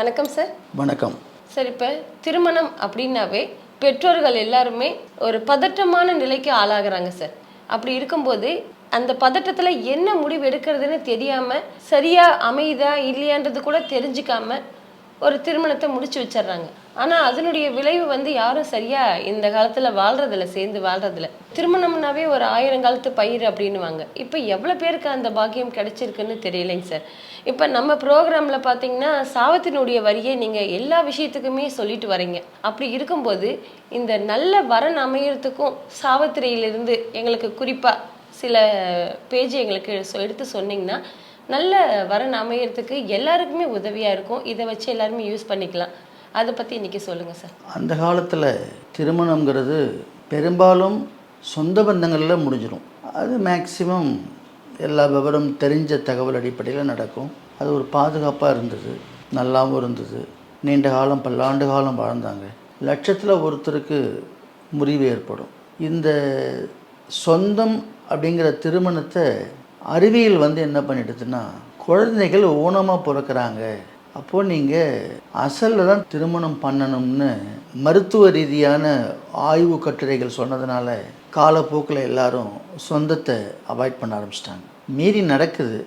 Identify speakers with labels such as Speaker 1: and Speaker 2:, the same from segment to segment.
Speaker 1: வணக்கம் சார்
Speaker 2: வணக்கம்.
Speaker 1: சார் இப்போ திருமணம் அப்படின்னாவே பெற்றோர்கள் எல்லாருமே ஒரு பதட்டமான நிலைக்கு ஆளாகிறாங்க சார் அப்படி இருக்கும்போது அந்த பதட்டத்தில் என்ன முடிவு எடுக்கிறதுன்னு தெரியாமல் சரியாக அமையுதா இல்லையான்றது கூட தெரிஞ்சுக்காம ஒரு திருமணத்தை முடிச்சு வச்சிடுறாங்க. ஆனால் அதனுடைய விளைவு வந்து யாரும் சரியாக இந்த காலத்தில் வாழ்றதில்ல சேர்ந்து வாழ்றதில்ல. திருமணம்னாவே ஒரு ஆயிரம் காலத்து பயிர் அப்படின்னுவாங்க. இப்போ எவ்வளோ பேருக்கு அந்த பாக்கியம் கிடைச்சிருக்குன்னு தெரியலைங்க சார் இப்போ நம்ம ப்ரோக்ராமில் பார்த்தீங்கன்னா சாவத்தினுடைய வரியை நீங்கள் எல்லா விஷயத்துக்குமே சொல்லிட்டு வரீங்க. அப்படி இருக்கும்போது இந்த நல்ல வரன் அமையறதுக்கும் சாவத்திரையிலிருந்து எங்களுக்கு குறிப்பாக சில பேஜ் எங்களுக்கு சொ- எடுத்து சொன்னீங்கன்னா நல்ல வரன் அமையறதுக்கு எல்லாருக்குமே உதவியாக இருக்கும். இதை வச்சு எல்லாருமே யூஸ் பண்ணிக்கலாம். அதை பற்றி இன்றைக்கி சொல்லுங்கள் சார்.
Speaker 2: அந்த காலத்தில் திருமணங்கிறது பெரும்பாலும் சொந்த பந்தங்களில் முடிஞ்சிடும் அது மேக்சிமம் எல்லா விவரம் தெரிஞ்ச தகவல் அடிப்படையில் நடக்கும். அது ஒரு பாதுகாப்பாக இருந்தது நல்லாவும் இருந்தது. நீண்ட காலம் பல்லாண்டு காலம் வாழ்ந்தாங்க. லட்சத்தில் ஒருத்தருக்கு முறிவு ஏற்படும். இந்த சொந்தம் அப்படிங்கிற திருமணத்தை அறிவியல் வந்து என்ன பண்ணிடுதுன்னா குழந்தைகள் ஊனமாக பிறக்கிறாங்க. அப்போது நீங்கள் அசலில் தான் திருமணம் பண்ணணும்னு மருத்துவ ரீதியான ஆய்வு கட்டுரைகள் சொன்னதுனால காலப்போக்கில் எல்லாரும் சொந்தத்தை அவாய்ட் பண்ண ஆரம்பிச்சிட்டாங்க. மீறி நடக்குது.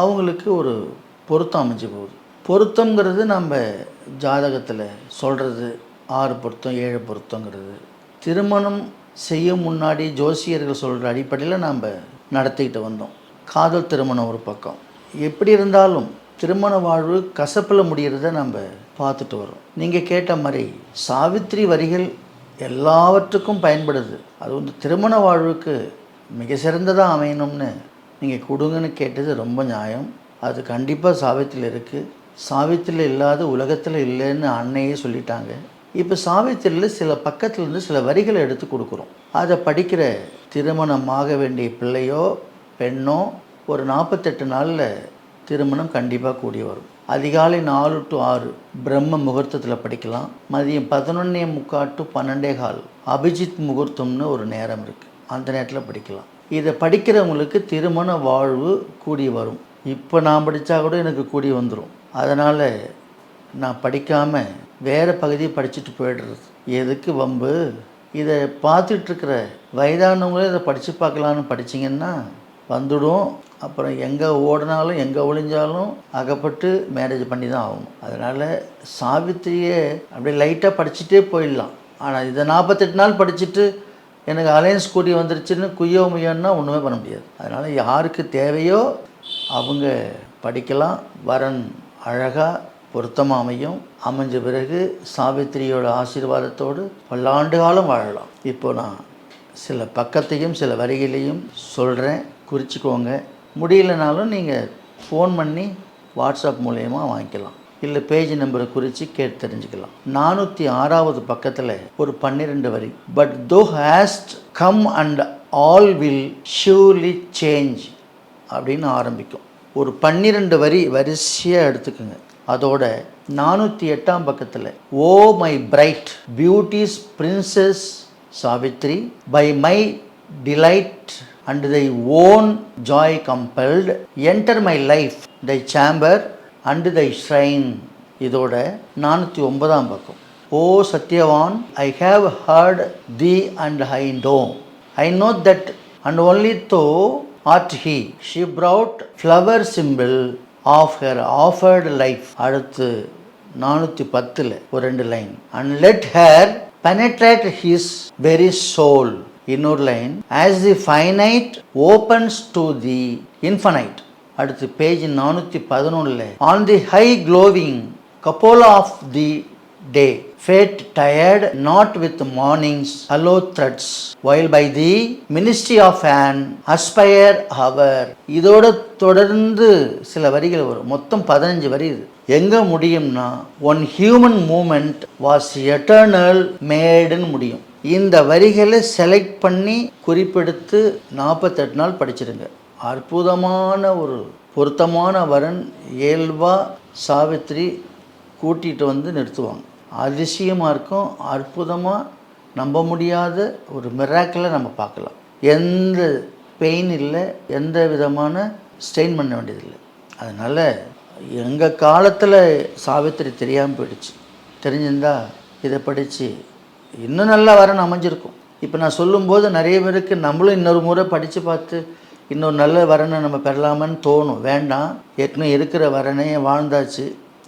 Speaker 2: அவங்களுக்கு ஒரு பொருத்தம் அமைஞ்சு போகுது. பொருத்தங்கிறது நம்ம ஜாதகத்தில் சொல்கிறது ஆறு பொருத்தம் ஏழு பொருத்தங்கிறது திருமணம் செய்ய முன்னாடி ஜோசியர்கள் சொல்கிற அடிப்படையில் நாம் நடத்திக்கிட்டு வந்தோம். காதல் திருமணம் ஒரு பக்கம். எப்படி இருந்தாலும் திருமண வாழ்வு கசப்பில் முடிகிறத நம்ம பார்த்துட்டு வரோம் நீங்கள் கேட்ட மாதிரி சாவித்திரி வரிகள் எல்லாவற்றுக்கும் பயன்படுது. அது வந்து திருமண வாழ்வுக்கு மிக சிறந்ததாக அமையணும்னு நீங்கள் கொடுங்கன்னு கேட்டது ரொம்ப நியாயம். அது கண்டிப்பாக சாவித்திரியில் இருக்குது சாவித்திரியில் இல்லாத உலகத்தில் இல்லைன்னு அன்னையே சொல்லிட்டாங்க. இப்போ சாவித்திரியில் சில பக்கத்துலேருந்து சில வரிகளை எடுத்து கொடுக்குறோம். அதை படிக்கிற திருமணமாக வேண்டிய பிள்ளையோ பெண்ணோ ஒரு நாற்பத்தெட்டு நாளில் திருமணம் கண்டிப்பாக கூடி வரும். அதிகாலை நாலு டு ஆறு பிரம்ம முகூர்த்தத்தில் படிக்கலாம். மதியம் பதினொன்னே முக்கால் டு பன்னெண்டே கால் அபிஜித் முகூர்த்தம்னு ஒரு நேரம் இருக்குது அந்த நேரத்தில் படிக்கலாம். இதை படிக்கிறவங்களுக்கு திருமண வாழ்வு கூடி வரும். இப்போ நான் படித்தா கூட எனக்கு கூடி வந்துடும் அதனால் நான் படிக்காமல் வேறு பகுதியை படிச்சுட்டு போயிடுறது. எதுக்கு வம்பு? இதை பார்த்துட்ருக்கிற வயதானவங்களே இதை படித்து பார்க்கலான்னு படிச்சிங்கன்னா வந்துடும். அப்புறம் எங்கே ஓடினாலும் எங்கே ஒளிஞ்சாலும் அகப்பட்டு மேரேஜ் பண்ணி தான் ஆகணும். அதனால் சாவித்திரியை அப்படியே லைட்டாக படிச்சுட்டே போயிடலாம். ஆனால் இதை நாற்பத்தெட்டு நாள் படிச்சுட்டு எனக்கு அலையன்ஸ் கூடி வந்துருச்சுன்னு குய்யோ முய்யோன்னா ஒன்றுமே பண்ண முடியாது. அதனால் யாருக்கு தேவையோ அவங்க படிக்கலாம். வரன் அழகாக பொருத்தமாக அமையும். அமைஞ்ச பிறகு சாவித்திரியோட ஆசீர்வாதத்தோடு பல்லாண்டு காலம் வாழலாம். இப்போ நான் சில பக்கத்தையும் சில வரிகளையும் சொல்கிறேன் குறிச்சிக்கோங்க. முடியலனாலும் நீங்கள் ஃபோன் பண்ணி வாட்ஸ்அப் மூலயமா வாங்கிக்கலாம். இல்லை பேஜ் நம்பரை குறித்து கேட்டு தெரிஞ்சுக்கலாம். நானூற்றி ஆறாவது பக்கத்தில் ஒரு பன்னிரெண்டு வரி. But though haste come and all will surely change அப்படின்னு ஆரம்பிக்கும். ஒரு பன்னிரெண்டு வரி வரிசையாக எடுத்துக்கோங்க. அதோட நானூற்றி எட்டாம் பக்கத்தில் O my bright beauty's princess Savitri by my delight and thy own joy compelled enter my life thy chamber and thy shrine இதோட நானூற்றி ஒன்பதாம் பக்கம். O Satyavan I have heard thee and I know I know that and only thou art he she proud flower simple of her offered அடுத்து நானூற்றி பத்தில் ஒரு ரெண்டு line and let her penetrate his very soul இன்னொரு line as the finite opens to the infinite அடுத்து page நானூற்றி பதினொன்றில் on the high glowing cupola of the day fate tired not with morning's hello threads while by the ministry of an aspire hour இதோட தொடர்ந்து சில வரிகள் வரும். மொத்தம் பதினஞ்சு வரி இது. எங்கே முடியும்னா one human moment was eternal மேடுன்னு முடியும். இந்த வரிகளை செலக்ட் பண்ணி குறிப்பெடுத்து நாற்பத்தெட்டு நாள் படிச்சிருங்க. அற்புதமான ஒரு பொருத்தமான வரன் இயல்பாக சாவித்ரி கூட்டிகிட்டு வந்து நிறுத்துவாங்க. அதிசயமாக இருக்கும். அற்புதமாக நம்ப முடியாத ஒரு மிராக்கில் நம்ம பார்க்கலாம். எந்த பெயின் இல்லை எந்த விதமான ஸ்டெயின் பண்ண வேண்டியதில்லை. அதனால் எங்கள் காலத்தில் சாவித்திரி தெரியாமல் போயிடுச்சு. தெரிஞ்சிருந்தா இதை படித்து இன்னும் நல்லா வரணும் அமைஞ்சிருக்கும். இப்போ நான் சொல்லும்போது நிறைய பேருக்கு நம்மளும் இன்னொரு முறை படித்து பார்த்து இன்னொரு நல்ல வரனை நம்ம பெறலாமான்னு தோணும். வேண்டாம். ஏற்கனவே இருக்கிற வரனையே வாழ்ந்தாச்சு.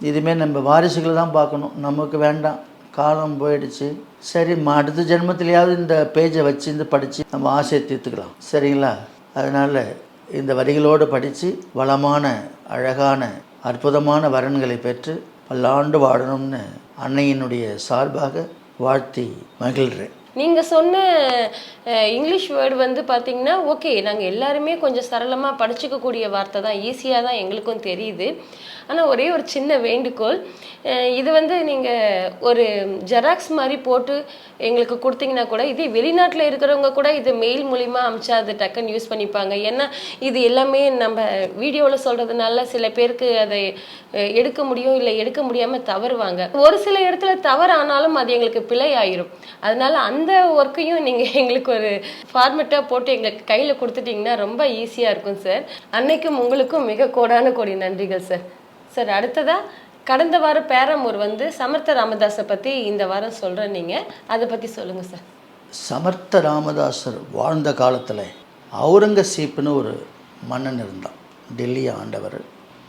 Speaker 2: இதுமாரி நம்ம வாரிசுகளை தான் பார்க்கணும். நமக்கு வேண்டாம். காலம் போயிடுச்சு. சரி அடுத்த ஜென்மத்திலேயாவது இந்த பேஜை வச்சு இந்த படித்து நம்ம ஆசையை தீர்த்துக்கலாம். சரிங்களா? அதனால் இந்த வரிகளோடு படித்து வளமான அழகான அற்புதமான வரன்களை பெற்று பல்லாண்டு வாழணும்னு அன்னையினுடைய சார்பாக வாழ்த்தி மகிழ்கிறேன்.
Speaker 1: நீங்கள் சொன்ன இங்கிலீஷ் வேர்டு வந்து பார்த்திங்கன்னா ஓகே நாங்கள் எல்லாருமே கொஞ்சம் சரளமாக படிச்சுக்கக்கூடிய வார்த்தை தான் ஈஸியாக தான் எங்களுக்கும் தெரியுது. ஆனால் ஒரே ஒரு சின்ன வேண்டுகோள் இது வந்து நீங்கள் ஒரு ஜெராக்ஸ் மாதிரி போட்டு எங்களுக்கு கொடுத்தீங்கன்னா கூட இதே வெளிநாட்டில் இருக்கிறவங்க கூட இது மெயில் மூலிமா அமிச்சா அது டக்குன்னு யூஸ் பண்ணிப்பாங்க. ஏன்னா இது எல்லாமே நம்ம வீடியோவில் சொல்கிறதுனால சில பேருக்கு அதை எடுக்க முடியும் இல்லை எடுக்க முடியாமல் தவறுவாங்க. ஒரு சில இடத்துல தவறு ஆனாலும் அது எங்களுக்கு பிழை ஆயிரும் அதனால அந்த அந்த ஒர்க்கையும் நீங்கள் எங்களுக்கு ஒரு ஃபார்மெட்டாக போட்டு எங்களுக்கு கையில் கொடுத்துட்டீங்கன்னா ரொம்ப ஈஸியாக இருக்கும் சார் அன்னைக்கும் உங்களுக்கும் மிக கோடான கோடி நன்றிகள் சார் சார் அடுத்ததாக கடந்த வாரம் பேரமூர் வந்து சமர்த்த ராமதாஸை பற்றி இந்த வாரம் சொல்கிறேன் நீங்கள் அதை பற்றி சொல்லுங்கள் சார்
Speaker 2: சமர்த்த ராமதாசர் வாழ்ந்த காலத்தில் அவுரங்கசீப்னு ஒரு மன்னன் இருந்தான். டெல்லி ஆண்டவர்.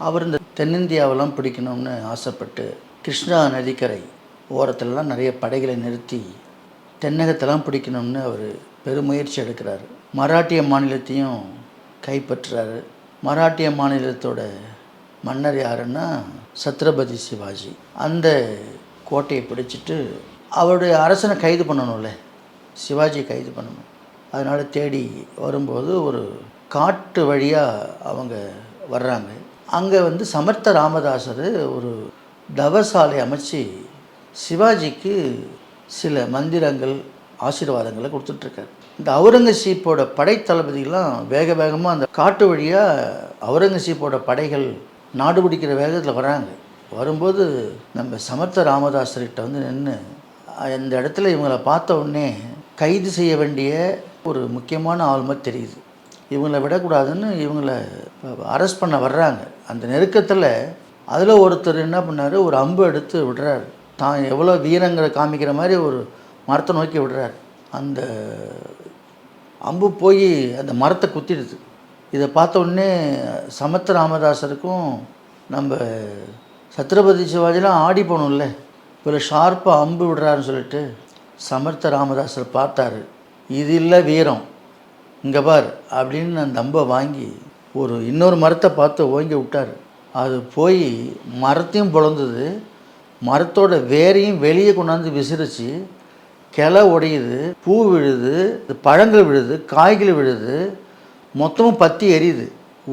Speaker 2: அவர் இந்த தென்னிந்தியாவெல்லாம் பிடிக்கணும்னு ஆசைப்பட்டு கிருஷ்ணா நதிக்கரை ஓரத்துலலாம் நிறைய படைகளை நிறுத்தி தென்னகத்தெல்லாம் பிடிக்கணும்னு அவர் பெருமுயற்சி எடுக்கிறாரு. மராட்டிய மாநிலத்தையும் கைப்பற்றுறாரு. மராட்டிய மாநிலத்தோட மன்னர் யாருன்னா சத்ரபதி சிவாஜி. அந்த கோட்டையை பிடிச்சிட்டு அவருடைய அரசனை கைது பண்ணணும்ல. சிவாஜியை கைது பண்ணணும். அதனால் தேடி வரும்போது ஒரு காட்டு வழியாக அவங்க வர்றாங்க. அங்கே வந்து சமர்த்த ராமதாசர் ஒரு தவசாலை அமைச்சு சிவாஜிக்கு சில மந்திரங்கள் ஆசீர்வாதங்களை கொடுத்துட்ருக்காரு. இந்த அவுரங்கசீப்போட படை தளபதிகள்லாம் வேக வேகமாக அந்த காட்டு வழியாக அவுரங்கசீப்போட படைகள் நாடு பிடிக்கிற வேகத்தில் வராங்க. வரும்போது நம்ம சமர்த்த ராமதாசர்கிட்ட வந்து நின்று அந்த இடத்துல இவங்களை பார்த்த உடனே கைது செய்ய வேண்டிய ஒரு முக்கியமான ஆளுமை தெரியுது. இவங்களை விடக்கூடாதுன்னு இவங்களை அரெஸ்ட் பண்ண வர்றாங்க. அந்த நெருக்கத்தில் அதில் ஒருத்தர் என்ன பண்ணார்? ஒரு அம்பு எடுத்து விடுறாரு. தான் எவ்வளோ வீரங்களை காமிக்கிற மாதிரி ஒரு மரத்தை நோக்கி விடுறாரு. அந்த அம்பு போய் அந்த மரத்தை குத்திடுது. இதை பார்த்த உடனே சமத்த ராமதாசருக்கும் நம்ம சத்ரபதி சிவாஜிலாம் ஆடி போகணும்ல. இவ்வளோ ஷார்ப்பாக அம்பு விடுறாருன்னு சொல்லிட்டு சமர்த்த ராமதாசர் பார்த்தாரு. இது இல்லை வீரம். இங்கே பார் அப்படின்னு அந்த அம்பை வாங்கி ஒரு இன்னொரு மரத்தை பார்த்து ஓங்கி விட்டார். அது போய் மரத்தையும் பொழந்தது மரத்தோட வேரையும் வெளியே கொண்டாந்து விசிறிச்சு. கிளை உடையுது பூ விழுது பழங்கள் விழுது காய்கள் விழுது மொத்தமும் பற்றி எரியுது.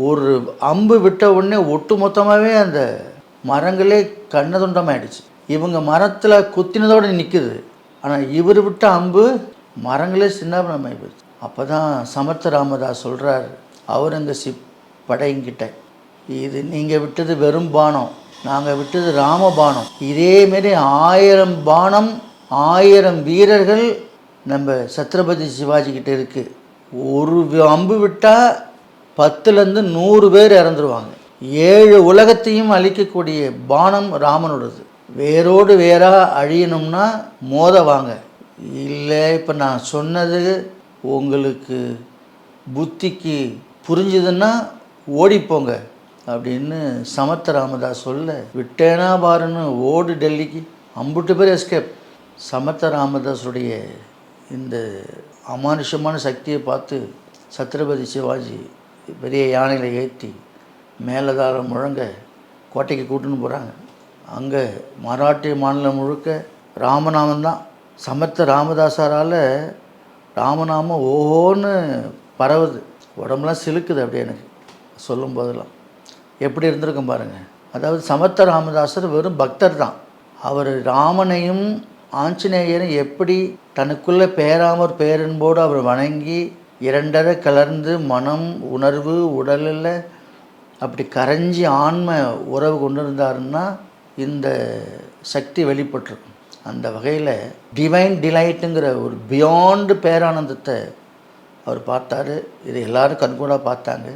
Speaker 2: ஒரு அம்பு விட்ட உடனே ஒட்டு மொத்தமாகவே அந்த மரங்களே கண்ணதுண்டமாயிடுச்சு இவங்க மரத்தில் குத்தினதோடு நிற்குது ஆனால் இவர் விட்ட அம்பு மரங்களே சின்னாபனமாகி போச்சு அப்போ தான் சமர்த்த ராமதாஸ் சொல்கிறார் அவுரங்கசீப் படையங்கிட்ட இது நீங்கள் விட்டது வெறும் பானம். நாங்கள் விட்டது ராமபானம். இதேமாரி ஆயிரம் பானம் ஆயிரம் வீரர்கள் நம்ம சத்ரபதி சிவாஜி கிட்ட இருக்குது ஒரு அம்பு விட்டால் பத்துலேருந்து நூறு பேர் இறந்துருவாங்க. ஏழு உலகத்தையும் அழிக்கக்கூடிய பானம் ராமனோடது வேரோடு வேறாக அழியணும்னா மோத வாங்க. இல்லை இப்போ நான் சொன்னது உங்களுக்கு புத்திக்கு புரிஞ்சுதுன்னா ஓடிப்போங்க அப்படின்னு சமத்த ராமதாஸ் சொல்ல விட்டேனா பாருன்னு ஓடு டெல்லிக்கு. அம்புட்டு பேர் எஸ்கேப் சமத்த ராமதாஸுடைய இந்த அமானுஷமான சக்தியை பார்த்து சத்ரபதி சிவாஜி பெரிய யானையில் ஏற்றி மேலதாரம் முழங்க கோட்டைக்கு கூட்டுன்னு போகிறாங்க அங்கே மராட்டிய மாநிலம் முழுக்க ராமநாமம் தான். சமத்த ராமதாசாரால் ராமநாமம் ஓஹோன்னு பரவுது. உடம்புலாம் சிலுக்குது அப்படியே எனக்கு. சொல்லும் போதெல்லாம். எப்படி இருந்திருக்கும் பாருங்கள் அதாவது சமத்த ராமதாசர் வெறும் பக்தர் தான். அவர் ராமனையும் ஆஞ்சநேயரும் எப்படி தனக்குள்ளே பேராமற் பேரன்போடு அவர் வணங்கி இரண்டரை கலர்ந்து மனம் உணர்வு உடலில் அப்படி கரைஞ்சி ஆன்ம உறவு கொண்டு இருந்தாருன்னா இந்த சக்தி வெளிப்பட்டிருக்கும். அந்த வகையில் டிவைன் டிலைட்டுங்கிற ஒரு பியாண்டு பேரானந்தத்தை அவர் பார்த்தாரு. இதை எல்லோரும் கண்கூடாக பார்த்தாங்க.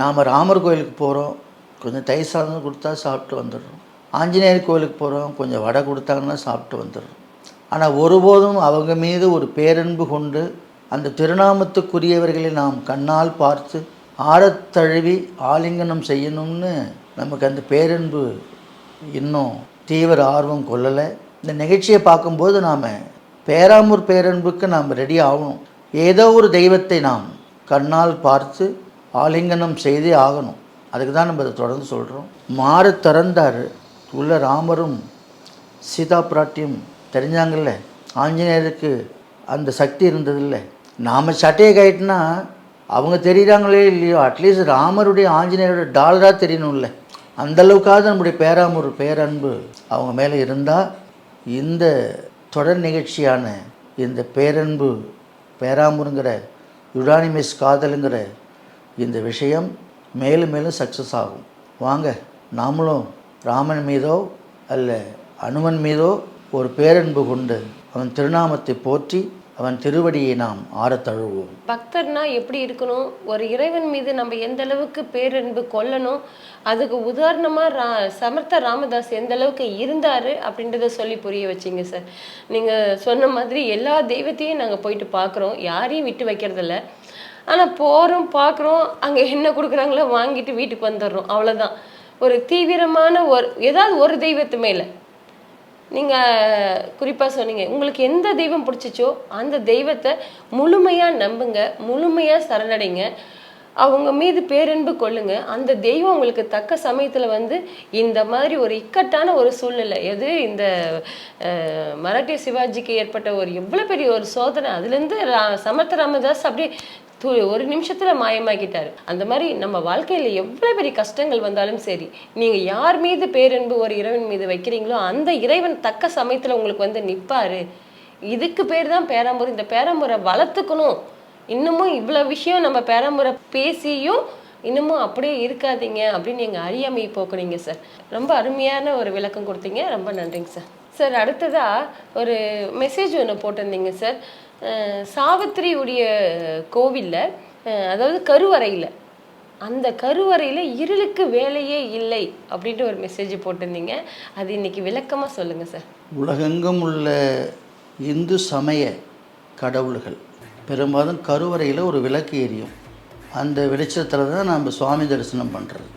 Speaker 2: நாம் ராமர் கோயிலுக்கு போகிறோம் கொஞ்சம் தயிர் சாதம் கொடுத்தா சாப்பிட்டு வந்துடுறோம். ஆஞ்சநேயர் கோயிலுக்கு போகிறோம் கொஞ்சம் வடை கொடுத்தாங்கன்னா சாப்பிட்டு வந்துடுறோம். ஆனால் ஒருபோதும் அவங்க மீது ஒரு பேரன்பு கொண்டு அந்த திருநாமத்துக்குரியவர்களை நாம் கண்ணால் பார்த்து ஆழத்தழுவி ஆலிங்கனம் செய்யணும்னு நமக்கு அந்த பேரன்பு இன்னும் தீவிர ஆர்வம் கொள்ளலை. இந்த நிகழ்ச்சியை பார்க்கும்போது நாம் பேராமூர் பேரன்புக்கு நாம் ரெடி ஆகணும். ஏதோ ஒரு தெய்வத்தை நாம் கண்ணால் பார்த்து ஆலிங்கனம் செய்தே ஆகணும். அதுக்கு தான் நம்ம இதை தொடர்ந்து சொல்கிறோம் மாறு திறந்தார் உள்ள ராமரும் சீதா பிராட்டியும் தெரிஞ்சாங்கல்ல ஆஞ்சநேயருக்கு அந்த சக்தி இருந்ததில்ல. நாம் சட்டையை கட்டினா அவங்க தெரியுறாங்களே இல்லையோ? அட்லீஸ்ட் ராமருடைய ஆஞ்சநேயருடைய டாலராக தெரியணும்ல. அந்தளவுக்காவது நம்முடைய பேராமூர் பேரன்பு அவங்க மேலே இருந்தால் இந்த தொடர் நிகழ்ச்சியான இந்த பேரன்பு பேராமூருங்கிற யுடானிமிஸ் காதலுங்கிற இந்த விஷயம் மேலும் மேலும் சக்ஸஸ் ஆகும். வாங்க நாமளும் ராமன் மீதோ அல்ல அனுமன் மீதோ ஒரு பேரன்பு கொண்டு அவன் திருநாமத்தை போற்றி அவன் திருவடியை நாம் ஆற தழுவோம்
Speaker 1: பக்தர்னா எப்படி இருக்கணும்? ஒரு இறைவன் மீது நம்ம எந்த அளவுக்கு பேரன்பு கொள்ளணும்? அதுக்கு உதாரணமா ரா சமர்த்த ராமதாஸ் எந்த அளவுக்கு இருந்தாரு அப்படின்றத சொல்லி புரிய வச்சீங்க சார் நீங்க சொன்ன மாதிரி எல்லா தெய்வத்தையும் நாங்க போயிட்டு பார்க்குறோம் யாரையும் விட்டு வைக்கிறதில்ல. ஆனால் போகிறோம் பார்க்குறோம் அங்கே என்ன கொடுக்குறாங்களோ வாங்கிட்டு வீட்டுக்கு வந்துடுறோம். அவ்வளோதான் ஒரு தீவிரமான ஒரு ஏதாவது ஒரு தெய்வத்து இல்லை நீங்கள் குறிப்பாக சொன்னீங்க. உங்களுக்கு எந்த தெய்வம் பிடிச்சிச்சோ அந்த தெய்வத்தை முழுமையாக நம்புங்க முழுமையாக சரணடைங்க. அவங்க மீது பேரன்பு கொள்ளுங்க. அந்த தெய்வம் உங்களுக்கு தக்க சமயத்துல வந்து இந்த மாதிரி ஒரு இக்கட்டான ஒரு சூழ்நிலை எது இந்த மராட்டிய சிவாஜிக்கு ஏற்பட்ட ஒரு எவ்வளவு பெரிய ஒரு சோதனை அதுலேருந்து ரா- சமர்த்த ராமதாஸ் அப்படியே ஒரு நிமிஷத்துல மாயமாக்கிட்டாரு அந்த மாதிரி நம்ம வாழ்க்கையில எவ்வளவு பெரிய கஷ்டங்கள் வந்தாலும் சரி நீங்க யார் மீது பேரன்பு ஒரு இறைவன் மீது வைக்கிறீங்களோ அந்த இறைவன் தக்க சமயத்துல உங்களுக்கு வந்து நிப்பாரு. இதுக்கு பேர் தான் பேராம்பூர். இந்த பேராம்பூரை வளர்த்துக்கணும். இன்னமும் இவ்வளோ விஷயம் நம்ம பெரம்புரை பேசியும் இன்னமும் அப்படியே இருக்காதீங்க அப்படின்னு எங்கள் அறியாமையை போக்குறீங்க சார் ரொம்ப அருமையான ஒரு விளக்கம் கொடுத்தீங்க. ரொம்ப நன்றிங்க சார் சார் அடுத்ததா ஒரு மெசேஜ் ஒன்று போட்டிருந்தீங்க சார் அஹ் சாவித்திரியுடைய கோவிலில் அதாவது கருவறையில் அந்த கருவறையில் இருளுக்கு வேலையே இல்லை அப்படின்ட்டு ஒரு மெசேஜ் போட்டிருந்தீங்க. அது இன்னைக்கு விளக்கமாக சொல்லுங்கள் சார்
Speaker 2: உலகெங்கும் உள்ள இந்து சமய கடவுள்கள் பெரும்பாலும் கருவறையில் ஒரு விளக்கு எரியும். அந்த வெளிச்சத்தில் தான் நம்ம சுவாமி தரிசனம் பண்ணுறது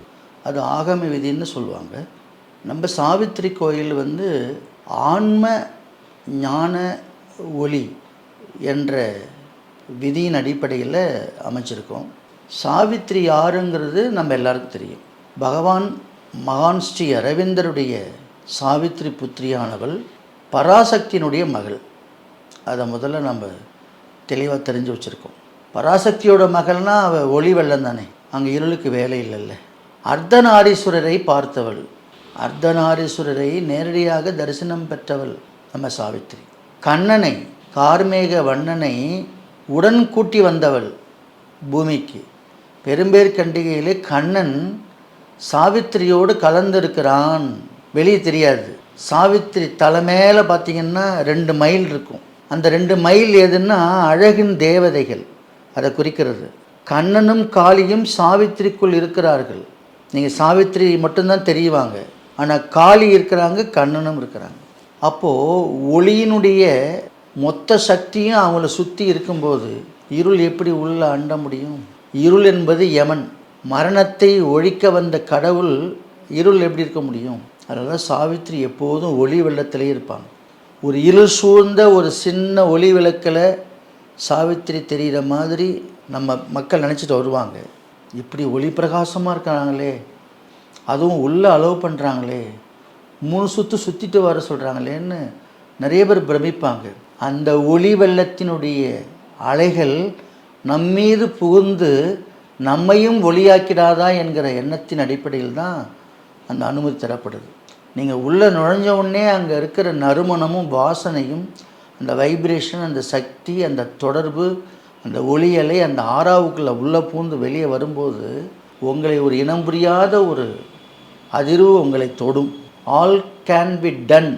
Speaker 2: அது ஆகம விதின்னு சொல்லுவாங்க. நம்ம சாவித்திரி கோயில் வந்து ஆன்ம ஞான ஒளி என்ற விதியின் அடிப்படையில் அமைச்சிருக்கோம். சாவித்திரி யாருங்கிறது நம்ம எல்லாருக்கும் தெரியும். பகவான் மகான் ஸ்ரீ அரவிந்தருடைய சாவித்திரி புத்திரியானவள் பராசக்தியினுடைய மகள். அதை முதல்ல நம்ம தெளிவாக தெரிஞ்சு வச்சுருக்கோம். பராசக்தியோட மகள்னா அவள் ஒளி வெள்ளம் தானே. அங்கே இருளுக்கு வேலை இல்லைல்ல. அர்த்தநாரீஸ்வரரை பார்த்தவள். அர்த்தநாரீஸ்வரரை நேரடியாக தரிசனம் பெற்றவள் நம்ம சாவித்திரி. கண்ணனை கார்மேக வண்ணனை உடன் கூட்டி வந்தவள் பூமிக்கு. பெரும்பேர் கண்டிகையிலே கண்ணன் சாவித்திரியோடு கலந்திருக்கிறான். வெளியே தெரியாது. சாவித்திரி தலை மேலே பார்த்தீங்கன்னா ரெண்டு மைல் இருக்கும். அந்த ரெண்டு மைல் எதுன்னா அழகின் தேவதைகள். அதை குறிக்கிறது. கண்ணனும் காளியும் சாவித்திரிக்குள் இருக்கிறார்கள். நீங்கள் சாவித்திரி மட்டும்தான் தெரியுவாங்க. ஆனால் காளி இருக்கிறாங்க கண்ணனும் இருக்கிறாங்க. அப்போது ஒளியினுடைய மொத்த சக்தியும் அவங்கள சுற்றி இருக்கும்போது இருள் எப்படி உள்ள அண்ட முடியும்? இருள் என்பது யமன். மரணத்தை ஒழிக்க வந்த கடவுள் இருள் எப்படி இருக்க முடியும்? அதனால் சாவித்திரி எப்போதும் ஒளி வெள்ளத்திலே இருப்பாங்க ஒரு இருள் சூழ்ந்த ஒரு சின்ன ஒளி விளக்கில் சாவித்திரி தெரிகிற மாதிரி நம்ம மக்கள் நினச்சிட்டு வருவாங்க. இப்படி ஒளி பிரகாசமாக இருக்கிறாங்களே அதுவும் உள்ளே அலோவ் பண்ணுறாங்களே மூணு சுற்று சுற்றிட்டு வர சொல்கிறாங்களேன்னு நிறைய பேர் பிரமிப்பாங்க. அந்த ஒளி வெள்ளத்தினுடைய அலைகள் நம்மீது புகுந்து நம்மையும் ஒளியாக்கிடாதா என்கிற எண்ணத்தின் அடிப்படையில் தான் அந்த அனுமதி தரப்படுது. நீங்கள் உள்ளே நுழைஞ்ச உடனே அங்கே இருக்கிற நறுமணமும் வாசனையும் அந்த வைப்ரேஷன் அந்த சக்தி அந்த தொடர்பு அந்த ஒளியலை அந்த ஆறாவுக்குள்ளே உள்ளே பூந்து வெளியே வரும்போது உங்களை ஒரு இனம் புரியாத ஒரு அதிர்வு உங்களை தொடும். All can be done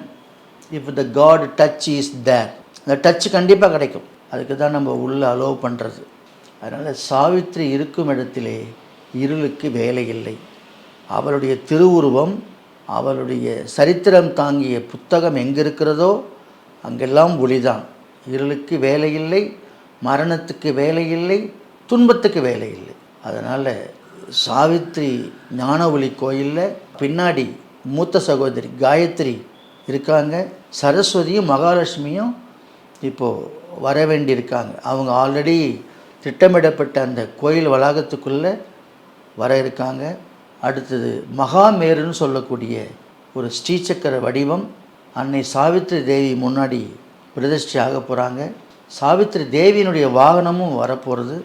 Speaker 2: if the god touch is there அந்த டச் கண்டிப்பாக கிடைக்கும். அதுக்கு தான் நம்ம உள்ளே அலோவ் பண்ணுறது அதனால் சாவித்திரி இருக்கும் இடத்திலே இருளுக்கு வேலை இல்லை. அவளுடைய திருவுருவம் அவளுடைய சரித்திரம் தாங்கிய புத்தகம் எங்கே இருக்கிறதோ அங்கெல்லாம் ஒளிதான். இருளுக்கு வேலை இல்லை மரணத்துக்கு வேலை இல்லை துன்பத்துக்கு வேலை இல்லை அதனால் சாவித்ரி ஞான ஒளி கோயிலில் பின்னாடி மூத்த சகோதரி காயத்ரி இருக்காங்க. சரஸ்வதியும் மகாலட்சுமியும் இப்போது வர வேண்டியிருக்காங்க. அவங்க ஆல்ரெடி திட்டமிடப்பட்ட அந்த கோயில் வளாகத்துக்குள்ளே வர இருக்காங்க. அடுத்தது மகாமேருன்னு சொல்லக்கூடிய ஒரு ஸ்ரீசக்கர வடிவம் அன்னை சாவித்ரி தேவி முன்னாடி பிரதிஷ்டை ஆக போகிறாங்க சாவித்ரி தேவியினுடைய வாகனமும் வரப்போகிறது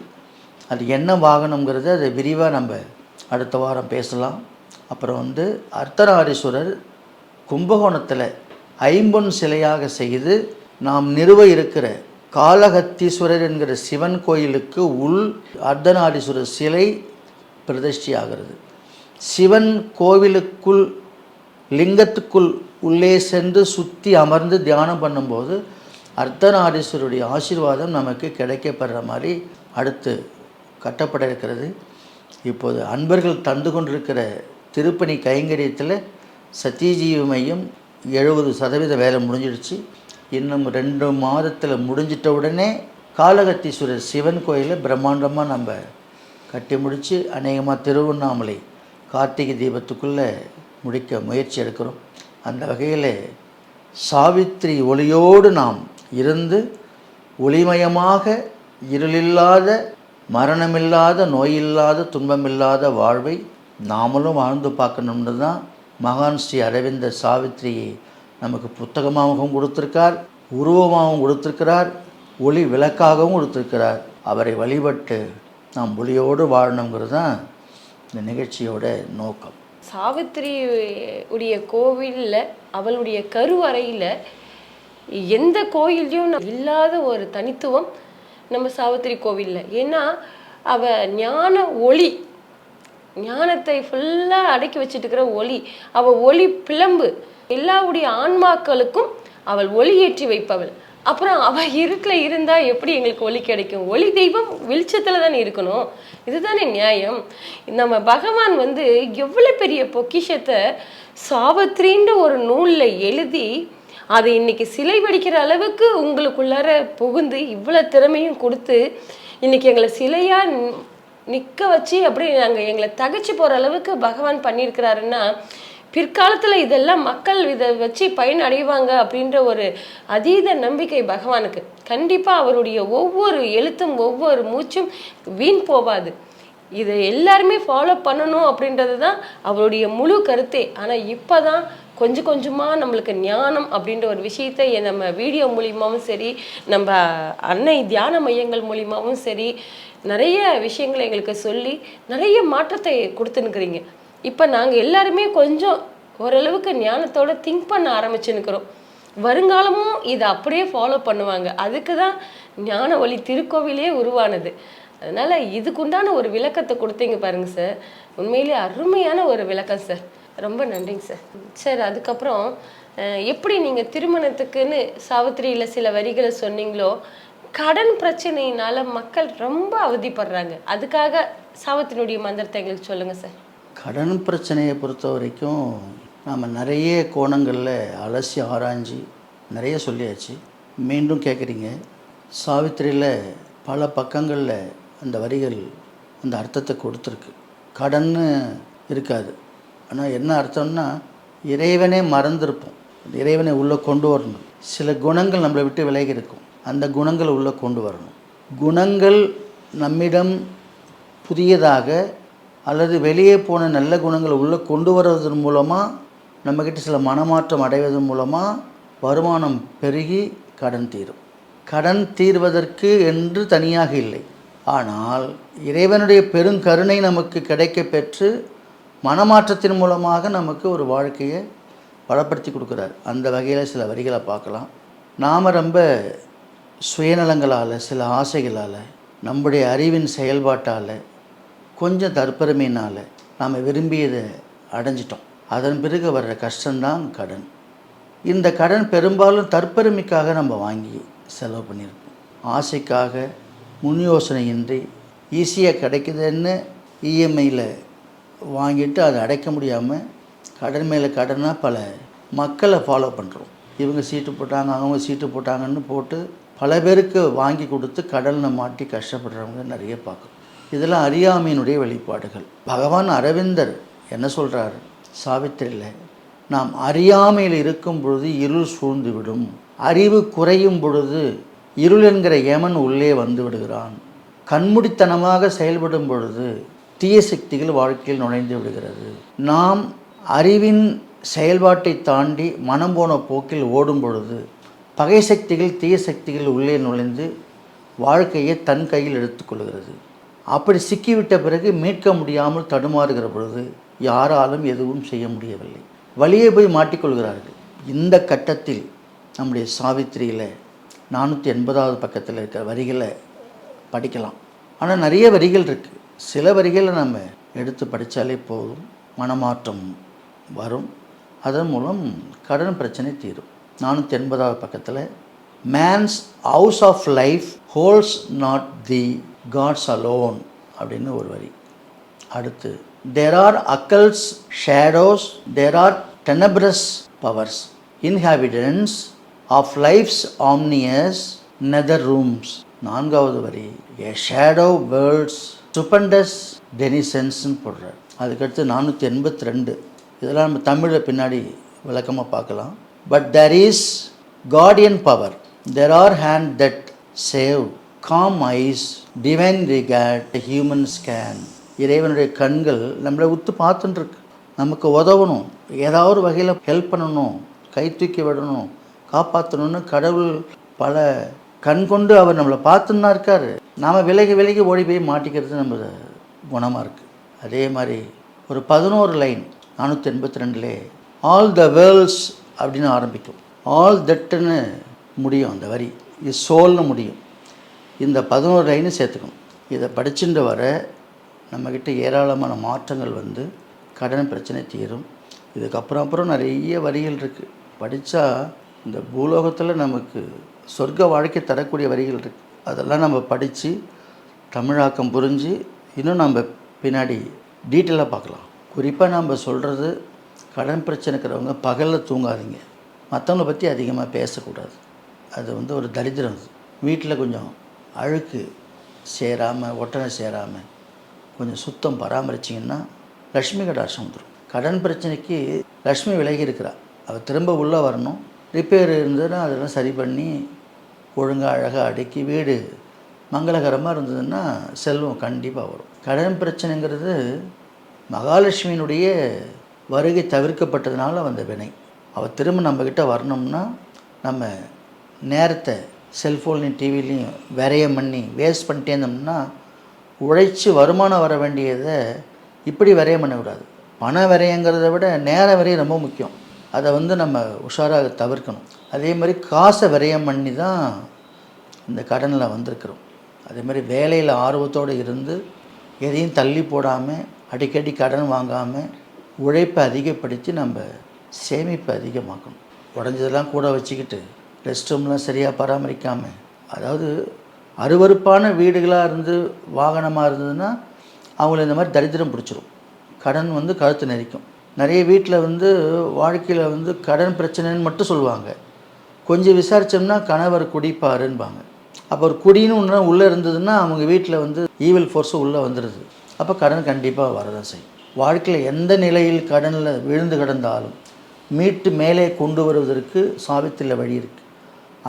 Speaker 2: அது என்ன வாகனங்கிறது அதை விரிவாக நம்ம அடுத்த வாரம் பேசலாம். அப்புறம் வந்து அர்த்தநாரீஸ்வரர் கும்பகோணத்தில் ஐம்பொன் சிலையாக செய்து நாம் நிறுவ இருக்கிற காலகத்தீஸ்வரர் என்கிற சிவன் கோயிலுக்கு உள் அர்த்தநாரீஸ்வரர் சிலை பிரதிஷ்டி ஆகிறது சிவன் கோவிலுக்குள் லிங்கத்துக்குள் உள்ளே சென்று சுற்றி அமர்ந்து தியானம் பண்ணும்போது அர்த்தநாரீஸ்வருடைய ஆசீர்வாதம் நமக்கு கிடைக்கப்படுற மாதிரி அடுத்து கட்டப்பட இருக்கிறது. இப்போது அன்பர்கள் தந்து கொண்டிருக்கிற திருப்பணி கைங்கரியத்தில் சத்தியஜீவமையும் எழுபது சதவீத வேலை முடிஞ்சிடுச்சு. இன்னும் ரெண்டு மாதத்தில் முடிஞ்சிட்ட உடனே காலகத்தீஸ்வரர் சிவன் கோயிலை பிரம்மாண்டமாக நம்ம கட்டி முடித்து அநேகமாக திருவண்ணாமலை கார்த்திகை தீபத்துக்குள்ளே முடிக்க முயற்சி எடுக்கிறோம். அந்த வகையில் சாவித்திரி ஒளியோடு நாம் இருந்து ஒளிமயமாக இருளில்லாத மரணமில்லாத நோயில்லாத துன்பமில்லாத வாழ்வை நாமளும் வாழ்ந்து பார்க்கணும்னு தான் மகான் ஸ்ரீ அரவிந்த சாவித்திரியை நமக்கு புத்தகமாகவும் கொடுத்திருக்கார் உருவமாகவும் கொடுத்திருக்கிறார் ஒளி விளக்காகவும் கொடுத்திருக்கிறார். அவரை வழிபட்டு நாம் ஒளியோடு வாழணுங்கிறது தான் இந்த நிகழ்ச்சியோட நோக்கம்.
Speaker 1: சாவித்திரி உடைய கோவிலில் அவளுடைய கருவறையில் எந்த கோயிலையும் இல்லாத ஒரு தனித்துவம் நம்ம சாவித்திரி கோவிலில். ஏன்னா அவ ஞான ஒளி ஞானத்தை ஃபுல்லாக அடக்கி வச்சுட்டு இருக்கிற ஒளி அவள் ஒளி பிளம்பு எல்லாவுடைய ஆன்மாக்களுக்கும் அவள் ஒளி ஏற்றி வைப்பவள். அப்புறம் அவள் இருட்டில் இருந்தால் எப்படி எங்களுக்கு ஒளி கிடைக்கும்? ஒளி தெய்வம் வெளிச்சத்தில் தானே இருக்கணும். இதுதானே நியாயம். நம்ம பகவான் வந்து எவ்வளோ பெரிய பொக்கிஷத்தை சாவத்திரின்ற ஒரு நூலில் எழுதி அதை இன்னைக்கு சிலை வடிக்கிற அளவுக்கு உங்களுக்குள்ளார புகுந்து இவ்வளோ திறமையும் கொடுத்து இன்னைக்கு எங்களை சிலையாக நிற்க வச்சு அப்படியே நாங்கள் எங்களை தகச்சு போகிற அளவுக்கு பகவான் பண்ணியிருக்கிறாருன்னா பிற்காலத்தில் இதெல்லாம் மக்கள் இதை வச்சு பயன் அடைவாங்க அப்படின்ற ஒரு அதீத நம்பிக்கை பகவானுக்கு. கண்டிப்பாக அவருடைய ஒவ்வொரு எழுத்தும் ஒவ்வொரு மூச்சும் வீண் போவாது. இதை எல்லாருமே ஃபாலோ பண்ணணும் அப்படின்றது தான் அவருடைய முழு கருத்தே. ஆனால் இப்போ தான் கொஞ்சம் கொஞ்சமாக நம்மளுக்கு ஞானம் அப்படின்ற ஒரு விஷயத்தை நம்ம வீடியோ மூலியமாகவும் சரி நம்ம அன்னை தியான மையங்கள் மூலியமாகவும் சரி நிறைய விஷயங்களை எங்களுக்கு சொல்லி நிறைய மாற்றத்தை கொடுத்துன்னுக்குறீங்க. இப்போ நாங்கள் எல்லாருமே கொஞ்சம் ஓரளவுக்கு ஞானத்தோட திங்க் பண்ண ஆரம்பிச்சுன்னுக்குறோம். வருங்காலமும் இதை அப்படியே ஃபாலோ பண்ணுவாங்க. அதுக்கு தான் ஞான ஒளி திருக்கோவிலே உருவானது. அதனால் இதுக்குண்டான ஒரு விளக்கத்தை கொடுத்தீங்க பாருங்கள் சார் உண்மையிலேயே அருமையான ஒரு விளக்கம் சார் ரொம்ப நன்றிங்க சார் சார் அதுக்கப்புறம் எப்படி நீங்கள் திருமணத்துக்குன்னு சாவித்திரியில் சில வரிகளை சொன்னீங்களோ கடன் பிரச்சனையினால மக்கள் ரொம்ப அவதிப்படுறாங்க. அதுக்காக சாவத்தினுடைய மந்திரத்தை எங்களுக்கு சொல்லுங்கள் சார்
Speaker 2: கடன் பிரச்சனையை பொறுத்த வரைக்கும் நாம் நிறைய கோணங்களில் அலசி ஆராய்ஞ்சி நிறைய சொல்லியாச்சு. மீண்டும் கேட்குறீங்க சாவித்திரியில் பல பக்கங்களில் அந்த வரிகள் அந்த அர்த்தத்தை கொடுத்துருக்கு. கடன்னு இருக்காது. ஆனால் என்ன அர்த்தம்னா இறைவனே மறந்துருப்போம். இறைவனை உள்ளே கொண்டு வரணும். சில குணங்கள் நம்மளை விட்டு விலகி இருக்கும். அந்த குணங்களை உள்ளே கொண்டு வரணும். குணங்கள் நம்மிடம் புதியதாக அல்லது வெளியே போன நல்ல குணங்களை உள்ளே கொண்டு வருவதன் மூலமாக நம்மக்கிட்ட சில மனமாற்றம் அடைவதன் மூலமாக வருமானம் பெருகி கடன் தீரும். கடன் தீர்வதற்கு என்று தனியாக இல்லை. ஆனால் இறைவனுடைய பெருங்கருணை நமக்கு கிடைக்க பெற்று மனமாற்றத்தின் மூலமாக நமக்கு ஒரு வாழ்க்கையை வளப்படுத்தி கொடுக்குறார். அந்த வகையில் சில வரிகளை பார்க்கலாம். நாம் ரொம்ப சுயநலங்களால் சில ஆசைகளால் நம்முடைய அறிவின் செயல்பாட்டால் கொஞ்சம் தற்பெருமையினால் நாம் விரும்பியதை அடைஞ்சிட்டோம். அதன் பிறகு வர்ற கஷ்டம்தான் கடன். இந்த கடன் பெரும்பாலும் தற்பெருமைக்காக நம்ம வாங்கி செலவு பண்ணியிருப்போம். ஆசைக்காக முன் யோசனையின்றி ஈஸியாக கிடைக்குதுன்னு இஎம்ஐயில் வாங்கிட்டு அதை அடைக்க முடியாமல் கடன் மேலே கடனாக பல மக்களை ஃபாலோ பண்ணுறோம் இவங்க சீட்டு போட்டாங்க அவங்க சீட்டு போட்டாங்கன்னு போட்டு பல பேருக்கு வாங்கி கொடுத்து கடலில் மாட்டி கஷ்டப்படுறவங்க நிறைய பார்க்குறோம். இதெல்லாம் அறியாமையினுடைய வெளிப்பாடுகள். பகவான் அரவிந்தர் என்ன சொல்கிறார் சாவித்திரியில் நாம் அறியாமையில் இருக்கும் பொழுது இருள் சூழ்ந்துவிடும். அறிவு குறையும் பொழுது இருள் என்கிற ஏமன் உள்ளே வந்து விடுகிறான். கண்முடித்தனமாக செயல்படும் பொழுது தீய சக்திகள் வாழ்க்கையில் நுழைந்து விடுகிறது. நாம் அறிவின் செயல்பாட்டை தாண்டி மனம் போன போக்கில் ஓடும் பொழுது பகை சக்திகள் தீய சக்திகள் உள்ளே நுழைந்து வாழ்க்கையை தன் கையில் எடுத்துக்கொள்கிறது அப்படி சிக்கிவிட்ட பிறகு மீட்க முடியாமல் தடுமாறுகிற பொழுது யாராலும் எதுவும் செய்ய முடியவில்லை. வழியே போய் மாட்டிக்கொள்கிறார்கள். இந்த கட்டத்தில் நம்முடைய சாவித்திரியில் நானூற்றி எண்பதாவது பக்கத்தில் இருக்கிற வரிகளை படிக்கலாம். ஆனால் நிறைய வரிகள் இருக்குது சில வரிகளை நம்ம எடுத்து படித்தாலே போதும். மனமாற்றம் வரும். அதன் மூலம் கடன் பிரச்சனை தீரும். நானூற்றி எண்பதாவது பக்கத்தில் man's house of life holds not the gods alone அப்படின்னு ஒரு வரி. அடுத்து there are occult shadows there are tenebrous powers inhabitants of life's ominous nether rooms நான்காவது வரி ஏ ஷேடோ வேர்ல்ட்ஸ் ஸ்டுபண்டஸ் டெனிசன்ஸ்ன்னு போடுறார். அதுக்கடுத்து நானூற்றி எண்பத்தி ரெண்டு. இதெல்லாம் நம்ம தமிழில் பின்னாடி விளக்கமாக பார்க்கலாம். But there is guardian power there are hand that save calm eyes divine regard human scan இறைவனுடைய கண்கள் நம்மளை உத்து பார்த்துட்டுருக்கு. நமக்கு உதவணும். ஏதாவது வகையில் ஹெல்ப் பண்ணணும். கை தூக்கி விடணும். காப்பாற்றணும்னு கடவுள் பல கண் கொண்டு அவர் நம்மளை பார்த்துன்னா இருக்கார். நாம் விலகி விலகி ஓடி போய் மாட்டிக்கிறது நம்ம குணமாக இருக்குது அதே மாதிரி ஒரு பதினோரு லைன் நானூற்றி எண்பத்தி ரெண்டுலே ஆல் த வேர்ல்ட்ஸ் அப்படின்னு ஆரம்பிக்கும். ஆல் தட்டுன்னு முடியும் அந்த வரி. இது சோல்னு முடியும். இந்த பதினோரு லைனு சேர்த்துக்கணும். இதை படிச்சுட்டு வர நம்மக்கிட்ட ஏராளமான மாற்றங்கள் வந்து கடன் பிரச்சனை தீரும். இதுக்கப்புறம் அப்புறம் நிறைய வரிகள் இருக்குது படித்தா இந்த பூலோகத்தில் நமக்கு சொர்க்க வாழ்க்கை தரக்கூடிய வரிகள் இருக்குது அதெல்லாம் நம்ம படித்து தமிழாக்கம் புரிஞ்சு இன்னும் நம்ம பின்னாடி டீட்டெயிலாக பார்க்கலாம். குறிப்பாக நம்ம சொல்கிறது கடன் பிரச்சனை இருக்கிறவங்க பகலில் தூங்காதீங்க. மற்றவங்கள பற்றி அதிகமாக பேசக்கூடாது. அது வந்து ஒரு தரித்திரம். வீட்டில் கொஞ்சம் அழுக்கு சேராமல் ஒட்டனை சேராமல் கொஞ்சம் சுத்தம் பராமரிச்சிங்கன்னா லக்ஷ்மி கடாட்சம் வந்துடும் கடன் பிரச்சனைக்கு லக்ஷ்மி விலகி இருக்கிறாள் அவள் திரும்ப உள்ளே வரணும். ரிப்பேர் இருந்ததுன்னா அதெல்லாம் சரி பண்ணி ஒழுங்காக அழகாக அடுக்கி வீடு மங்களகரமாக இருந்ததுன்னா செல்வம் கண்டிப்பாக வரும். கடன் பிரச்சனைங்கிறது மகாலட்சுமியினுடைய வருகை தவிர்க்கப்பட்டதுனால வந்த வினை. அவள் திரும்ப நம்மக்கிட்ட வரணும்னா நம்ம நேரத்தை செல்ஃபோன்லையும் டிவிலையும் விரயம் பண்ணி வேஸ்ட் பண்ணிட்டே இருந்தோம்னா உழைச்சி வருமானம் வர வேண்டியதை இப்படி விரயம் பண்ணக்கூடாது. பண விரயங்கிறத விட நேர விரயம் ரொம்ப முக்கியம். அதை வந்து நம்ம உஷாராக தவிர்க்கணும். அதே மாதிரி காசை விரயம் பண்ணி தான் இந்த கடனில் வந்திருக்கிறோம். அதே மாதிரி வேலையில் ஆர்வத்தோடு இருந்து எதையும் தள்ளி போடாமல் அடிக்கடி கடன் வாங்காமல் உழைப்பை அதிகப்படுத்தி நம்ம சேமிப்பை அதிகமாக்கணும். உடஞ்சதெல்லாம் கூட வச்சுக்கிட்டு ரெஸ்ட் ரூம்லாம் சரியாக பராமரிக்காமல் அதாவது அருவருப்பான வீடுகளாக இருந்து வாகனமாக இருந்ததுன்னா அவங்கள இந்த மாதிரி தரித்திரம் பிடிச்சிரும். கடன் வந்து கழுத்து நெரிக்கும். நிறைய வீட்டில் வந்து வாழ்க்கையில் வந்து கடன் பிரச்சனைன்னு மட்டும் சொல்லுவாங்க. கொஞ்சம் விசாரித்தோம்னா கணவர் குடிப்பாருன்பாங்க. அப்போ ஒரு குடின்னு ஒன்று உள்ளே இருந்ததுன்னா அவங்க வீட்டில் வந்து ஈவில் ஃபோர்ஸு உள்ளே வந்துடுது அப்போ கடன் கண்டிப்பாக வரதான் செய்யும். வாழ்க்கையில் எந்த நிலையில் கடனில் விழுந்து கிடந்தாலும் மீட்டு மேலே கொண்டு வருவதற்கு சாவித்திரியில் வழி இருக்குது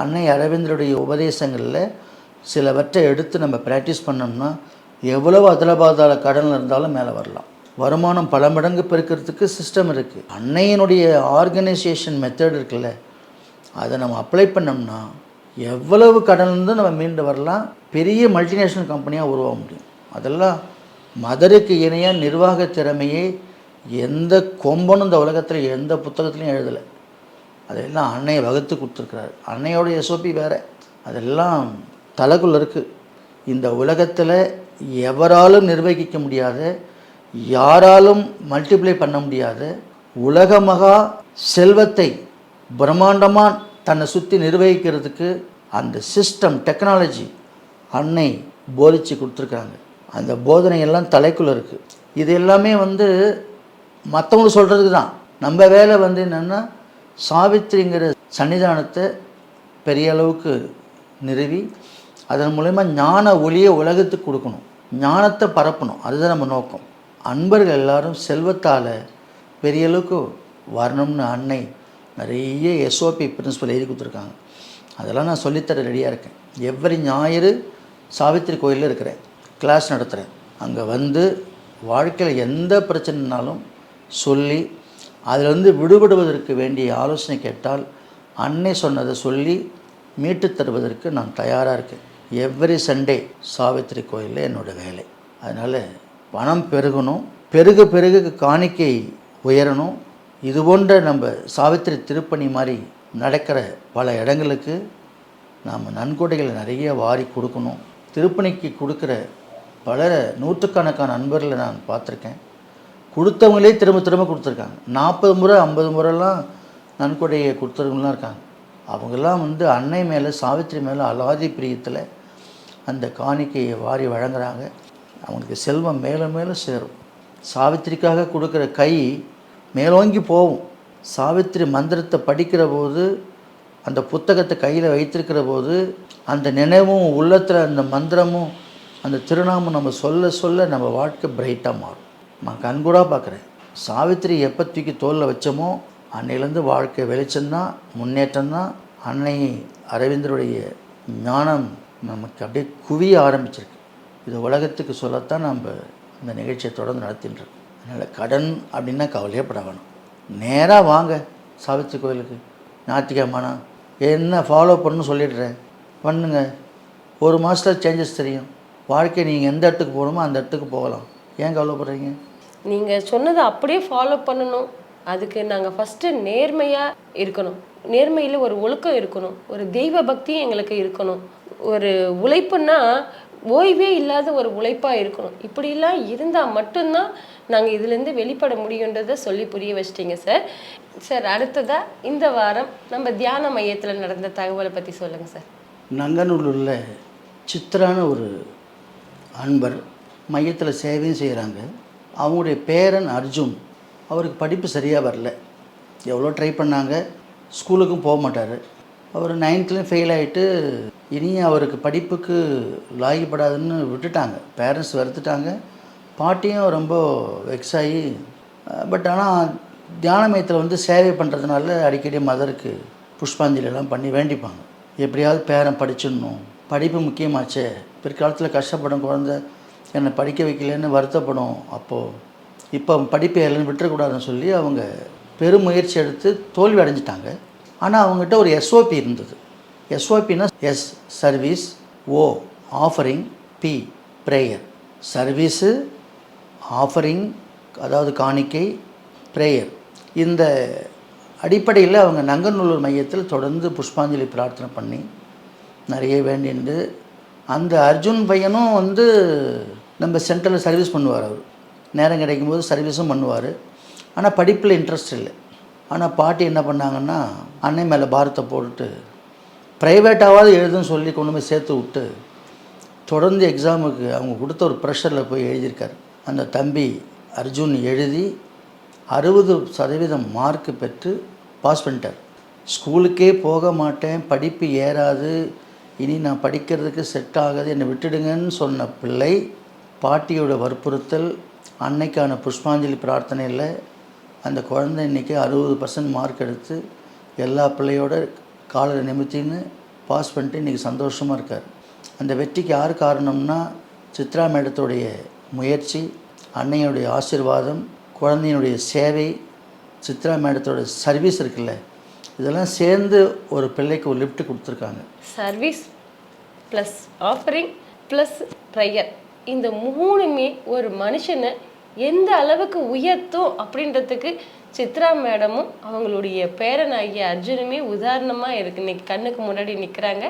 Speaker 2: அன்னை அரவிந்தருடைய உபதேசங்களில் சிலவற்றை எடுத்து நம்ம ப்ராக்டிஸ் பண்ணோம்னா எவ்வளவு அதலபாதால கடனில் இருந்தாலும் மேலே வரலாம். வருமானம் பல மடங்கு பெருக்கிறதுக்கு சிஸ்டம் இருக்குது அன்னையினுடைய ஆர்கனைசேஷன் மெத்தட் இருக்குல்ல அதை நம்ம அப்ளை பண்ணோம்னா எவ்வளவு கடன்லேருந்து நம்ம மீண்டு வரலாம் பெரிய மல்டிநேஷ்னல் கம்பெனியாக உருவாக முடியும். அதெல்லாம் மதருக்கு இணையாக நிர்வாக திறமையை எந்த கொம்பனும் இந்த உலகத்தில் எந்த புத்தகத்துலையும் எழுதலை. அதெல்லாம் அன்னையை வகுத்து கொடுத்துருக்குறாரு. அன்னையோட எஸ்ஓபி வேறு. அதெல்லாம் தலைக்குள்ளே இருக்குது இந்த உலகத்தில் எவராலும் நிர்வகிக்க முடியாத. யாராலும் மல்டிப்ளை பண்ண முடியாத. உலகமகா செல்வத்தை பிரம்மாண்டமாக தன்னை சுற்றி நிர்வகிக்கிறதுக்கு அந்த சிஸ்டம் டெக்னாலஜி அன்னை போதிச்சு கொடுத்துருக்காங்க அந்த போதனை எல்லாம் இருக்குது இது எல்லாமே வந்து மற்றவங்க சொல்கிறதுக்கு தான் நம்ம வேலை வந்து என்னென்னா சாவித்திரிங்கிற சன்னிதானத்தை பெரிய அளவுக்கு நிறுவி அதன் மூலயமா ஞான ஒளியை உலகத்துக்கு கொடுக்கணும். ஞானத்தை பரப்பணும். அதுதான் நம்ம நோக்கம். அன்பர்கள் எல்லாரும் செல்வத்தால் பெரிய அளவுக்கு வரணும்னு அன்னை நிறைய எஸ்ஓபி பிரின்சிபல் எழுதி கொடுத்துருக்காங்க. அதெல்லாம் நான் சொல்லித்தர ரெடியாக இருக்கேன். எவ்வரி ஞாயிறு சாவித்திரி கோயிலில் இருக்கிறேன். கிளாஸ் நடத்துகிறேன் அங்கே வந்து வாழ்க்கையில் எந்த பிரச்சனைனாலும் சொல்லி அதிலிருந்து விடுபடுவதற்கு வேண்டிய ஆலோசனை கேட்டால் அன்னை சொன்னதை சொல்லி மீட்டு தருவதற்கு நான் தயாராக இருக்கேன். எவ்ரி சண்டே சாவித்திரி கோயிலில் என்னோட வேலை. அதனால் பணம் பெருகணும். பெருக பெருக காணிக்கை உயரணும். இது போன்ற நம்ம சாவித்திரி திருப்பணி மாதிரி நடக்கிற பல இடங்களுக்கு நாம் நன்கொடைகளை நிறைய வாரி கொடுக்கணும். திருப்பணிக்கு கொடுக்குற பல நூற்றுக்கணக்கான நண்பர்களை நான் பார்த்துருக்கேன். கொடுத்தவங்களே திரும்ப திரும்ப கொடுத்துருக்காங்க. நாற்பது முறை ஐம்பது முறைலாம் நன்கொடையை கொடுத்தவங்களாம் இருக்காங்க. அவங்கெல்லாம் வந்து அன்னை மேலே சாவித்திரி மேலே அலாதி பிரியத்தில் அந்த காணிக்கையை வாரி வழங்குறாங்க. அவங்களுக்கு செல்வம் மேலும் மேலும் சேரும். சாவித்திரிக்காக கொடுக்குற கை மேலோங்கி போகும். சாவித்திரி மந்திரத்தை படிக்கிற போது அந்த புத்தகத்தை கையில் வைத்திருக்கிற போது அந்த நினைவும் உள்ளத்தில் அந்த மந்திரமும் அந்த திருநாமம் நம்ம சொல்ல சொல்ல நம்ம வாழ்க்கை பிரைட்டாக மாறும். கண்கூடாக பார்க்குறேன். சாவித்திரி எப்போ தூக்கி தோளில் வச்சோமோ அன்னையிலேருந்து வாழ்க்கை வெளிச்சம்தான் முன்னேற்றம் தான் அன்னை அரவிந்தருடைய ஞானம் நமக்கு அப்படியே குவிய ஆரம்பிச்சிருக்கு. இது உலகத்துக்கு சொல்லத்தான் நம்ம இந்த நிகழ்ச்சியை தொடர்ந்து நடத்தின்றோம் இருக்கோம் அதனால் கடன் அப்படின்னா கவலையே பட வேணாம். நேராக வாங்க சாவித்திரி கோயிலுக்கு ஞாயிற்றுக்கிழமானா என்ன ஃபாலோ பண்ணுன்னு சொல்லிடுறேன் பண்ணுங்க. ஒரு மாதத்தில் சேஞ்சஸ் தெரியும். வாழ்க்கை நீங்கள் எந்த இடத்துக்கு போகணுமோ அந்த இடத்துக்கு போகலாம். ஏன் கவலைப்படுறீங்க?
Speaker 1: நீங்கள் சொன்னதை அப்படியே ஃபாலோ பண்ணணும். அதுக்கு நாங்கள் ஃபஸ்ட்டு நேர்மையாக இருக்கணும். நேர்மையில் ஒரு ஒழுக்கம் இருக்கணும். ஒரு தெய்வ பக்தியும் எங்களுக்கு இருக்கணும். ஒரு உழைப்புன்னா ஓய்வே இல்லாத ஒரு உழைப்பாக இருக்கணும். இப்படிலாம் இருந்தால் மட்டும்தான் நாங்கள் இதுலேருந்து வெளிப்பட முடியுன்றதை சொல்லி புரிய வச்சிட்டீங்க சார். சார் அடுத்ததாக இந்த வாரம் நம்ம தியான மையத்தில் நடந்த தகவலை பற்றி சொல்லுங்கள் சார்.
Speaker 2: நங்கநல்லூரில் சித்ரான ஒரு அன்பர் மையத்தில் சேவையும் செய்கிறாங்க அவங்களுடைய பேரன் அர்ஜுன் அவருக்கு படிப்பு சரியாக வரல. எவ்வளோ ட்ரை பண்ணாங்க ஸ்கூலுக்கும் போக மாட்டார். அவர் நைன்த்துலேயும் ஃபெயில் ஆகிட்டு இனி அவருக்கு படிப்புக்கு லாயிப்படாதுன்னு விட்டுட்டாங்க. பேரண்ட்ஸ் வருத்துட்டாங்க பாட்டியும் ரொம்ப வெக்ஸ் ஆகி பட் ஆனால் தியான மையத்தில் வந்து சேவை பண்ணுறதுனால அடிக்கடி மதருக்கு புஷ்பாஞ்சலிலாம் பண்ணி வேண்டிப்பாங்க. எப்படியாவது பேரன் படிச்சிடணும். படிப்பு முக்கியமாச்சே. பிற்காலத்தில் கஷ்டப்படும் குழந்த என்னை படிக்க வைக்கலன்னு வருத்தப்படும். அப்போது இப்போ படிப்பை எல்லாம் விட்டுறக்கூடாதுன்னு சொல்லி அவங்க பெருமுயற்சி எடுத்து தோல்வி அடைஞ்சிட்டாங்க. ஆனால் அவங்ககிட்ட ஒரு எஸ்ஓபி இருந்தது. எஸ்ஓபினா S service O offering P prayer service offering அதாவது காணிக்கை ப்ரேயர் இந்த அடிப்படையில் அவங்க நங்கநல்லூர் மையத்தில் தொடர்ந்து புஷ்பாஞ்சலி பிரார்த்தனை பண்ணி நிறைய வேண்டிண்டு அந்த அர்ஜுன் பையனும் வந்து நம்ம சென்ட்ரலில் சர்வீஸ் பண்ணுவார் அவர். நேரம் கிடைக்கும்போது சர்வீஸும் பண்ணுவார். ஆனால் படிப்பில் இன்ட்ரெஸ்ட் இல்லை. ஆனால் பாட்டி என்ன பண்ணாங்கன்னா அன்னை மேலே பாரத்தை போட்டுட்டு ப்ரைவேட்டாவது எழுதுன்னு சொல்லி கொண்டு போய் சேர்த்து விட்டு தொடர்ந்து எக்ஸாமுக்கு அவங்க கொடுத்த ஒரு ப்ரெஷரில் போய் எழுதியிருக்கார். அந்த தம்பி அர்ஜுன் எழுதி அறுபது சதவீதம் மார்க் பெற்று பாஸ் பண்ணிட்டார். ஸ்கூலுக்கே போக மாட்டேன் படிப்பு ஏறாது இனி நான் படிக்கிறதுக்கு செட் ஆகாது என்னை விட்டுடுங்கன்னு சொன்ன பிள்ளை பாட்டியோட வற்புறுத்தல் அன்னைக்கான புஷ்பாஞ்சலி பிரார்த்தனையில் அந்த குழந்தை இன்றைக்கி அறுபது பர்சன்ட் மார்க் எடுத்து எல்லா பிள்ளையோட காலரை நிமித்தின்னு பாஸ் பண்ணிட்டு இன்றைக்கி சந்தோஷமாக இருக்கார். அந்த வெற்றிக்கு யார் காரணம்னா சித்ரா மேடத்துடைய முயற்சி அன்னையுடைய ஆசீர்வாதம் குழந்தையினுடைய சேவை சித்ரா மேடத்தோட சர்வீஸ் இருக்குல்ல இதெல்லாம் சேர்ந்து ஒரு பிள்ளைக்கு ஒரு லிஃப்ட் கொடுத்துருக்காங்க.
Speaker 1: Service plus offering plus prayer இந்த மூணுமே ஒரு மனுஷனை எந்த அளவுக்கு உயர்த்தும் அப்படின்றதுக்கு சித்ரா மேடமும் அவங்களுடைய பேரனாகிய அர்ஜுனுமே உதாரணமாக இருக்கு. இன்னைக்கு கண்ணுக்கு முன்னாடி நிற்கிறாங்க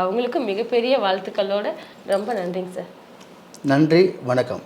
Speaker 1: அவங்களுக்கும் மிகப்பெரிய வாழ்த்துக்களோட ரொம்ப நன்றிங்க சார்.
Speaker 2: நன்றி வணக்கம்.